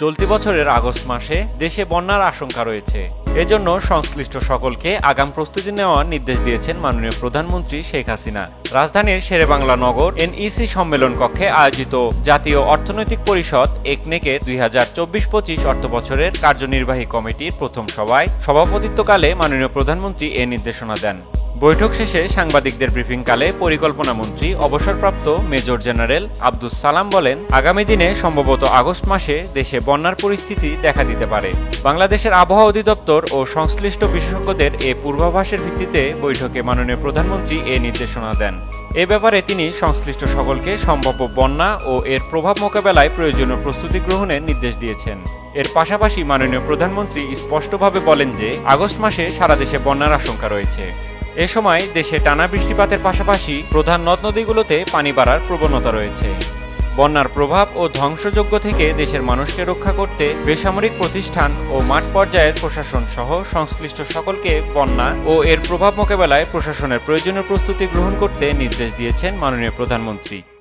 চলতি বছরের আগস্ট মাসে দেশে বন্যার আশঙ্কা রয়েছে। এজন্য সংশ্লিষ্ট সকলকে আগাম প্রস্তুতি নেওয়ার নির্দেশ দিয়েছেন মাননীয় প্রধানমন্ত্রী শেখ হাসিনা। রাজধানীর শেরেবাংলা নগর এনইসি সম্মেলন কক্ষে আয়োজিত জাতীয় অর্থনৈতিক পরিষদ একনেকের দুই হাজার চব্বিশ পঁচিশ অর্থ বছরের কার্যনির্বাহী কমিটির প্রথম সভায় সভাপতিত্বকালে মাননীয় প্রধানমন্ত্রী এ নির্দেশনা দেন। বৈঠক শেষে সাংবাদিকদের ব্রিফিংকালে পরিকল্পনা মন্ত্রী, অবসরপ্রাপ্ত মেজর জেনারেল আব্দুস সালাম বলেন, আগামী দিনে সম্ভবত আগস্ট মাসে দেশে বন্যার পরিস্থিতি দেখা দিতে পারে। বাংলাদেশের আবহাওয়া অধিদপ্তর ও সংশ্লিষ্ট বিশেষজ্ঞদের এ পূর্বাভাসের ভিত্তিতে বৈঠকে মাননীয় প্রধানমন্ত্রী এ নির্দেশনা দেন। এ ব্যাপারে তিনি সংশ্লিষ্ট সকলকে সম্ভাব্য বন্যা ও এর প্রভাব মোকাবেলায় প্রয়োজনীয় প্রস্তুতি গ্রহণের নির্দেশ দিয়েছেন। এর পাশাপাশি মাননীয় প্রধানমন্ত্রী স্পষ্টভাবে বলেন যে, আগস্ট মাসে সারা দেশে বন্যার আশঙ্কা রয়েছে। এ সময় দেশে টানা বৃষ্টিপাতের পাশাপাশি প্রধান নদ নদীগুলোতে পানি বাড়ার প্রবণতা রয়েছে। বন্যার প্রভাব ও ধ্বংসযোগ্য থেকে দেশের মানুষকে রক্ষা করতে বেসামরিক প্রতিষ্ঠান ও মাঠ পর্যায়ের প্রশাসন সহ সংশ্লিষ্ট সকলকে বন্যা ও এর প্রভাব মোকাবেলায় প্রশাসনের প্রয়োজনীয় প্রস্তুতি গ্রহণ করতে নির্দেশ দিয়েছেন মাননীয় প্রধানমন্ত্রী।